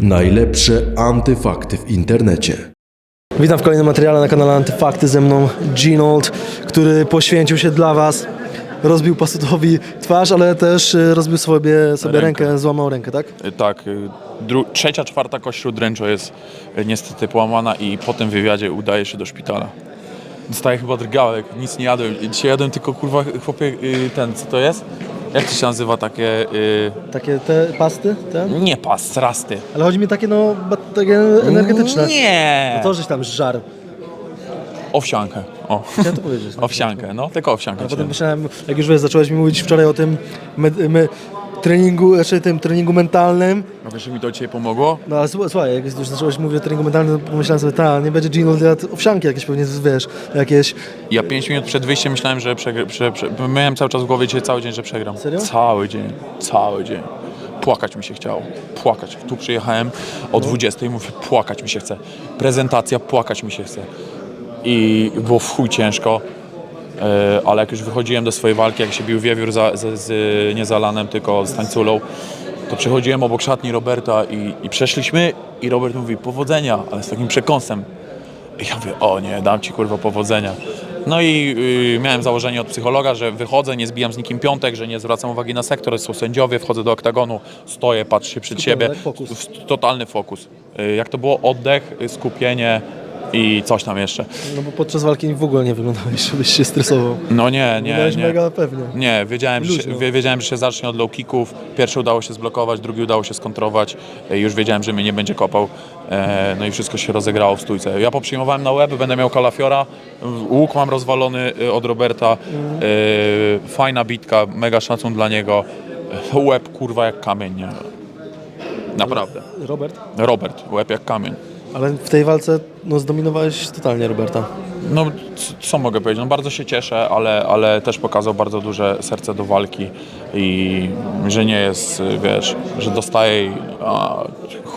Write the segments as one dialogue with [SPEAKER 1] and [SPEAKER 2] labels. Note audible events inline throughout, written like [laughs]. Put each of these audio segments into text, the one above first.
[SPEAKER 1] Najlepsze antyfakty w internecie.
[SPEAKER 2] Witam w kolejnym materiale na kanale Antyfakty ze mną Ginold, który poświęcił się dla Was. Rozbił Pasutowi twarz, ale też y, rozbił sobie, sobie
[SPEAKER 3] Rękę.
[SPEAKER 2] rękę, złamał rękę, tak?
[SPEAKER 3] Y, Tak, y, dru- trzecia, czwarta kość śródręcza jest niestety połamana i po tym wywiadzie udaje się do szpitala. Dostaję chyba drgałek, nic nie jadłem. Dzisiaj jadłem tylko kurwa chłopie ten, co to jest? Jak to się nazywa takie, y,
[SPEAKER 2] Takie te pasty, te?
[SPEAKER 3] nie pas, rasty.
[SPEAKER 2] Ale chodzi mi takie, no, ba- takie energetyczne.
[SPEAKER 3] Nie!
[SPEAKER 2] No to, żeś tam żar.
[SPEAKER 3] Owsiankę, o.
[SPEAKER 2] Chciałem to powiedzieć. no.
[SPEAKER 3] Owsiankę, no tylko owsiankę.
[SPEAKER 2] A potem
[SPEAKER 3] chciałem.
[SPEAKER 2] myślałem, jak już wiesz, zacząłeś mi mówić wczoraj o tym me, me, treningu, znaczy tym treningu mentalnym.
[SPEAKER 3] A wiesz, że mi to dzisiaj pomogło?
[SPEAKER 2] No ale słuchaj, słuchaj, jak już zacząłeś mówić o treningu mentalnym, to pomyślałem sobie, ta, nie będzie Ginold jadł owsianki jakieś pewnie, wiesz, jakieś
[SPEAKER 3] Ja 5 minut przed wyjściem myślałem, że przegram. Prze, prze, miałem cały czas w głowie dzisiaj cały dzień, że przegram.
[SPEAKER 2] Serio?
[SPEAKER 3] Cały dzień, cały dzień. Płakać mi się chciało. Płakać. Tu przyjechałem o 20 i mówię, płakać mi się chce. Prezentacja, płakać mi się chce. I było w chuj ciężko. E, ale jak już wychodziłem do swojej walki, jak się bił wiewiór za, z, z, nie tylko z tańculą, to przechodziłem obok szatni Roberta i, i przeszliśmy i Robert mówi powodzenia, ale z takim przekąsem. I ja mówię, o nie, dam ci kurwa powodzenia. No i y, miałem założenie od psychologa, że wychodzę, nie zbijam z nikim piątek, że nie zwracam uwagi na sektor, są sędziowie, wchodzę do oktagonu, stoję, patrzę przed siebie.
[SPEAKER 2] Fokus.
[SPEAKER 3] Totalny fokus. Y, jak to było? Oddech, y, skupienie i coś tam jeszcze.
[SPEAKER 2] No bo podczas walki w ogóle nie wyglądałeś, żebyś się stresował.
[SPEAKER 3] No nie, nie,
[SPEAKER 2] Wyglądałeś
[SPEAKER 3] nie.
[SPEAKER 2] mega pewnie.
[SPEAKER 3] Nie, wiedziałem że, się,
[SPEAKER 2] Luźno.
[SPEAKER 3] wie- wiedziałem, że się zacznie od low kicków. Pierwszy udało się zblokować, drugi udało się skontrować. E, Już wiedziałem, że mnie nie będzie kopał. E, No i wszystko się rozegrało w stójce. Ja poprzyjmowałem na łeb, będę miał kalafiora. Łuk mam rozwalony e, od Roberta. E, Fajna bitka, mega szacun dla niego. E, Łeb kurwa jak kamień, nie? Naprawdę.
[SPEAKER 2] Robert?
[SPEAKER 3] Robert, łeb jak kamień.
[SPEAKER 2] Ale w tej walce no, zdominowałeś totalnie Roberta.
[SPEAKER 3] No, co mogę powiedzieć? No, bardzo się cieszę, ale, ale też pokazał bardzo duże serce do walki i że nie jest, wiesz, że dostaje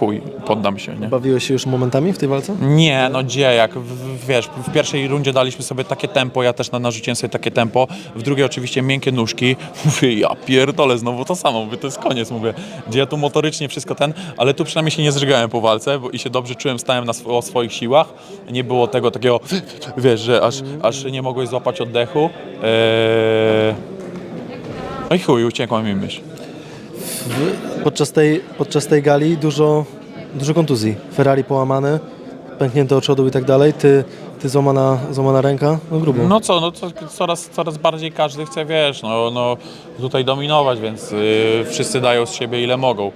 [SPEAKER 3] chuj, poddam się, nie?
[SPEAKER 2] Bawiłeś się już momentami w tej walce?
[SPEAKER 3] Nie, no gdzie, jak w- wiesz, w pierwszej rundzie daliśmy sobie takie tempo, ja też na- narzuciłem sobie takie tempo, w drugiej oczywiście miękkie nóżki, [laughs] mówię, ja pierdolę, znowu to samo, mówię, to jest koniec, mówię, gdzie ja tu motorycznie wszystko ten, ale tu przynajmniej się nie zżygałem po walce bo, i się dobrze czułem, stałem na o swoich siłach, nie było tego takiego, [laughs] wiesz, że aż, aż nie mogłeś złapać oddechu, eee... no i chuj, uciekła mi myśl.
[SPEAKER 2] Podczas tej, podczas tej gali dużo, dużo kontuzji. Ferrari połamane, pęknięte oczodu i tak dalej. Ty, ty złamana, złamana ręka, no grubo.
[SPEAKER 3] No co, no coraz, coraz bardziej każdy chce, wiesz, no, no tutaj dominować, więc y, wszyscy dają z siebie ile mogą.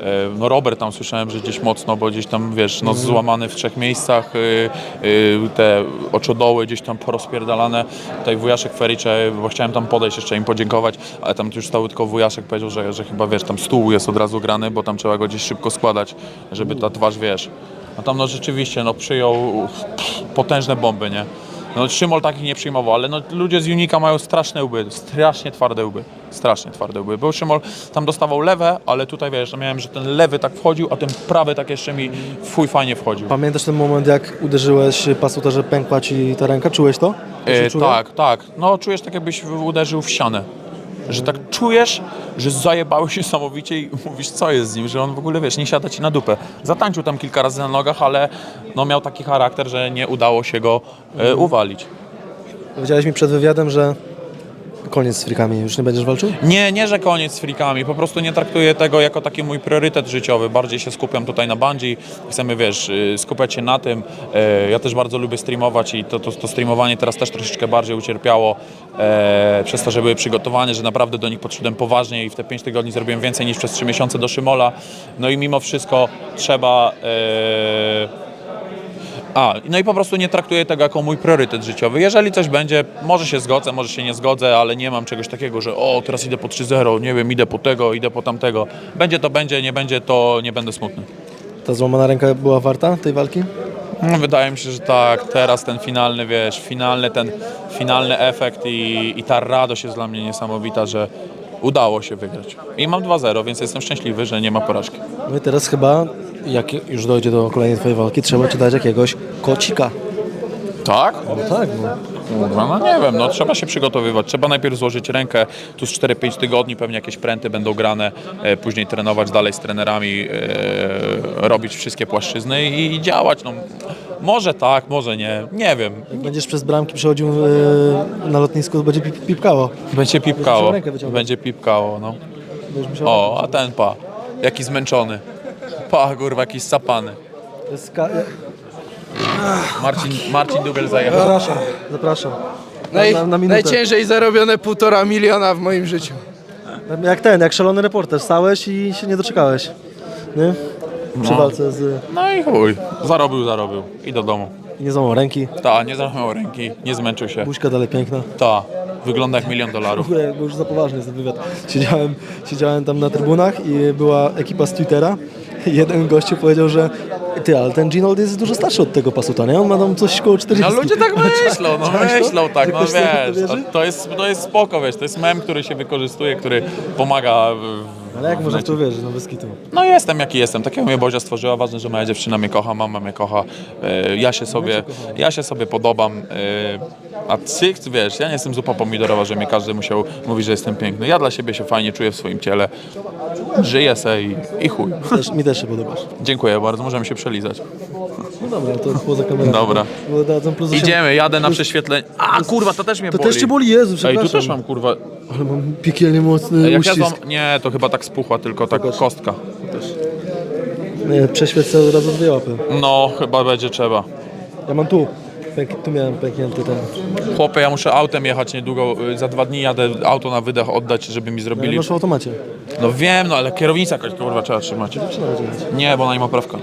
[SPEAKER 3] Y, no Robert tam słyszałem, że gdzieś mocno, bo gdzieś tam, wiesz, no złamany w trzech miejscach, y, y, te oczodoły gdzieś tam porozpierdalane. Tutaj wujaszek Fericze, bo chciałem tam podejść jeszcze im podziękować, ale tam już stały tylko wujaszek powiedział, że, że chyba, wiesz, tam stół jest od razu grany, bo tam trzeba go gdzieś szybko składać, żeby ta twarz, wiesz. A tam no rzeczywiście, no przyjął pff, potężne bomby, nie? No Szymol takich nie przyjmował, ale no, ludzie z Unika mają straszne łby, strasznie twarde łby, strasznie twarde łby. Był Szymol, tam dostawał lewe, ale tutaj wiesz, miałem, że ten lewy tak wchodził, a ten prawy tak jeszcze mi fuj fajnie wchodził.
[SPEAKER 2] Pamiętasz ten moment, jak uderzyłeś pasuta, że pękła ci ta ręka? Czułeś to?
[SPEAKER 3] E, tak, tak. No czujesz tak jakbyś uderzył w ścianę. Że tak czujesz, że zajebałeś niesamowicie i mówisz, co jest z nim, że on w ogóle, wiesz, nie siada ci na dupę. Zatańczył tam kilka razy na nogach, ale no, miał taki charakter, że nie udało się go e, uwalić.
[SPEAKER 2] Powiedziałeś mi przed wywiadem, że koniec z frikami, już nie będziesz walczył?
[SPEAKER 3] Nie, nie, że koniec z frikami, po prostu nie traktuję tego jako taki mój priorytet życiowy, bardziej się skupiam tutaj na bungee, chcemy, wiesz, y, skupiać się na tym, E, ja też bardzo lubię streamować i to, to, to streamowanie teraz też troszeczkę bardziej ucierpiało e, przez to, że były przygotowane, że naprawdę do nich podszedłem poważnie i w te 5 tygodni zrobiłem więcej niż przez 3 miesiące do Szymola, no i mimo wszystko trzeba... A, no i po prostu nie traktuję tego jako mój priorytet życiowy. Jeżeli coś będzie, może się zgodzę, może się nie zgodzę, ale nie mam czegoś takiego, że o, teraz idę po 3-0, nie wiem, idę po tego, idę po tamtego. Będzie to będzie, nie będzie to, nie będę smutny.
[SPEAKER 2] Ta złamana ręka była warta tej walki?
[SPEAKER 3] No, wydaje mi się, że tak, teraz ten finalny, wiesz, finalny ten, finalny efekt i, i ta radość jest dla mnie niesamowita, że udało się wygrać. I mam 2-0, więc jestem szczęśliwy, że nie ma porażki.
[SPEAKER 2] No i teraz chyba, jak już dojdzie do kolejnej twojej walki, trzeba ci dać jakiegoś kocika.
[SPEAKER 3] Tak?
[SPEAKER 2] No tak, no.
[SPEAKER 3] Kurwa, no nie wiem, no trzeba się przygotowywać. Trzeba najpierw złożyć rękę, tu z 4-5 tygodni pewnie jakieś pręty będą grane, e, później trenować dalej z trenerami, e, robić wszystkie płaszczyzny i, i działać. No, może tak, może nie, nie wiem.
[SPEAKER 2] Jak będziesz przez bramki przechodził e, na lotnisku, to będzie pip, pipkało.
[SPEAKER 3] Będzie
[SPEAKER 2] musiał
[SPEAKER 3] pipkało,
[SPEAKER 2] rękę wyciągać.
[SPEAKER 3] będzie pipkało, no.
[SPEAKER 2] Będziesz musiał
[SPEAKER 3] O, a ten pa, jaki zmęczony. Pa, kurwa, jakiś sapany.
[SPEAKER 2] To jest ka-
[SPEAKER 3] Marcin, Marcin Dugel zajechał.
[SPEAKER 2] Zapraszam, zapraszam.
[SPEAKER 4] Naj,
[SPEAKER 2] na, na minutę.
[SPEAKER 4] najciężej zarobione półtora miliona w moim życiu.
[SPEAKER 2] Jak ten, jak szalony reporter, stałeś i się nie doczekałeś. Nie? Przy walce z...
[SPEAKER 3] No i chuj, zarobił, zarobił. I do domu.
[SPEAKER 2] i nie złamał ręki,
[SPEAKER 3] Ta, nie zachmiał ręki, nie zmęczył się.
[SPEAKER 2] buźka dalej piękna.
[SPEAKER 3] Ta, wygląda jak milion
[SPEAKER 2] W
[SPEAKER 3] dolarów.
[SPEAKER 2] ogóle, bo już za poważny jest ten wywiad. Siedziałem, siedziałem tam na trybunach i była ekipa z Twittera. [laughs] Jeden gościu powiedział, że ty, ale ten Ginold jest dużo starszy od tego pasuta, nie? On ma tam coś koło 40.
[SPEAKER 3] No ludzie tak [laughs] myślą, no
[SPEAKER 2] Czaisz to?
[SPEAKER 3] myślą tak, no
[SPEAKER 2] to
[SPEAKER 3] wiesz, to, jest, to jest spoko, wiesz, to jest mem, który się wykorzystuje, który pomaga w,
[SPEAKER 2] Ale jak
[SPEAKER 3] w
[SPEAKER 2] można w to wierzyć, no bez kitu.
[SPEAKER 3] No jestem jaki jestem, takiego mnie Bozia stworzyła, ważne, że moja dziewczyna mnie kocha, mama mnie kocha, e, ja się sobie, ja się sobie podobam, e, a ty, wiesz, ja nie jestem zupa pomidorowa, że mnie każdy musiał mówić, że jestem piękny, ja dla siebie się fajnie czuję w swoim ciele, żyję se i, i chuj.
[SPEAKER 2] Też, mi też się podobasz.
[SPEAKER 3] Dziękuję bardzo, możemy się przelizać.
[SPEAKER 2] No dobra, to poza kamerą.
[SPEAKER 3] Dobra.
[SPEAKER 2] Bo dadzą plus osiem-
[SPEAKER 3] Idziemy, jadę na prześwietlenie. A kurwa, to też mnie
[SPEAKER 2] To
[SPEAKER 3] boli.
[SPEAKER 2] też cię boli, Jezu,
[SPEAKER 3] Ej,
[SPEAKER 2] przepraszam.
[SPEAKER 3] tu też mam kurwa.
[SPEAKER 2] Ale mam piekielnie mocny
[SPEAKER 3] Ej, Jak ja
[SPEAKER 2] uścisk.
[SPEAKER 3] złam... Nie, to chyba tak spuchła, tylko tak kostka.
[SPEAKER 2] Nie, przeświecę od razu dwie łapy.
[SPEAKER 3] No, chyba będzie trzeba.
[SPEAKER 2] Ja mam tu. Pęk, tu miałem pęknięty ten.
[SPEAKER 3] Chłopie, ja muszę autem jechać niedługo. y, Za dwa dni jadę auto na wydech oddać, żeby mi
[SPEAKER 2] Ale
[SPEAKER 3] zrobili.
[SPEAKER 2] masz w automacie.
[SPEAKER 3] No wiem, no ale kierownica jakaś kurwa trzeba trzymać. Nie, bo ona nie ma prawka.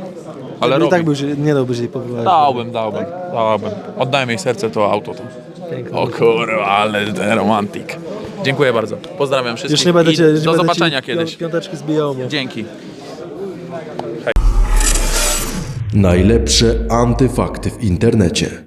[SPEAKER 3] Ale
[SPEAKER 2] I
[SPEAKER 3] robi.
[SPEAKER 2] tak byś, nie dałbyś jej pobywać.
[SPEAKER 3] Dałbym, dałbym, dałbym. Oddałem jej serce, to auto to.
[SPEAKER 2] Piękne.
[SPEAKER 3] O kurwa, ale ten romantik. Dziękuję bardzo. Pozdrawiam wszystkich.
[SPEAKER 2] Już nie będę
[SPEAKER 3] I
[SPEAKER 2] cię, nie
[SPEAKER 3] do
[SPEAKER 2] będę
[SPEAKER 3] zobaczenia kiedyś.
[SPEAKER 2] pią- Piąteczki zbijał. Bo...
[SPEAKER 3] Dzięki.
[SPEAKER 1] Najlepsze antyfakty w internecie.